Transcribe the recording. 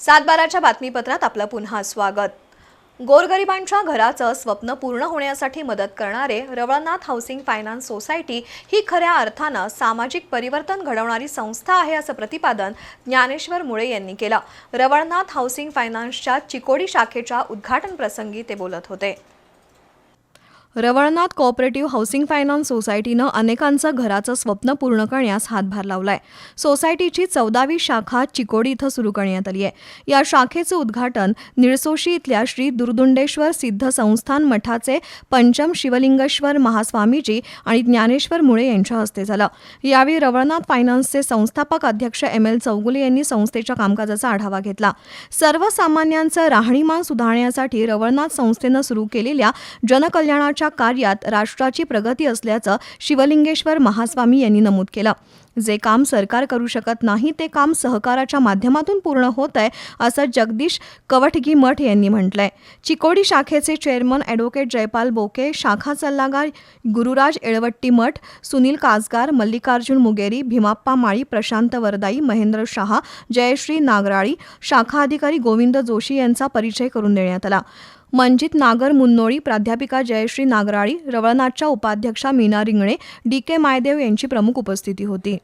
सातबाराच्या बातमीपत्रात आपलं पुन्हा स्वागत. गोरगरिबांच्या घराचं स्वप्न पूर्ण होण्यासाठी मदत करणारे रवळनाथ हाऊसिंग फायनान्स सोसायटी ही खऱ्या अर्थानं सामाजिक परिवर्तन घडवणारी संस्था आहे असं प्रतिपादन ज्ञानेश्वर मुळे यांनी केलं. रवळनाथ हाऊसिंग फायनान्सच्या चिकोडी शाखेच्या उद्घाटन प्रसंगी ते बोलत होते. रवळनाथ कोऑपरेटिव्ह हाऊसिंग फायनान्स सोसायटीनं अनेकांचं घराचं स्वप्न पूर्ण करण्यास हातभार लावलाय. सोसायटीची चौदावी शाखा चिकोडी इथं सुरू करण्यात आली आहे. या शाखेचं उद्घाटन निळसोशी इथल्या श्री दुर्दुंडेश्वर सिद्ध संस्थान मठाचे पंचम शिवलिंगेश्वर महास्वामीजी आणि ज्ञानेश्वर मुळे यांच्या हस्ते झालं. यावेळी रवळनाथ फायनान्सचे संस्थापक अध्यक्ष एम एल चौगुले यांनी संस्थेच्या कामकाजाचा आढावा घेतला. सर्वसामान्यांचं राहणीमान सुधारण्यासाठी रवळनाथ संस्थेनं सुरू केलेल्या जनकल्याणाच्या कार्यात राष्ट्राची प्रगती असल्याचं शिवलिंगेश्वर महास्वामी यांनी नमूद केलं. जे काम सरकार करू शकत नाही ते काम सहकाराच्या माध्यमातून पूर्ण होत आहे असं जगदीश कवठगी मठ यांनी म्हटलंय. चिकोडी शाखेचे चेअरमन ॲडव्होकेट जयपाल बोके शाखा सल्लागार गुरुराज एळवट्टी मठ सुनील काजगार मल्लिकार्जुन मुगेरी भीमाप्पा माळी प्रशांत वरदाई महेंद्र शहा जयश्री नागराळी शाखा अधिकारी गोविंद जोशी यांचा परिचय करून देण्यात आला. मंजित नागर मुन्नोळी प्राध्यापिका जयश्री नागराळी रवळनाथच्या उपाध्यक्षा मीना रिंगणे डी के मायदेव यांची प्रमुख उपस्थिती होती.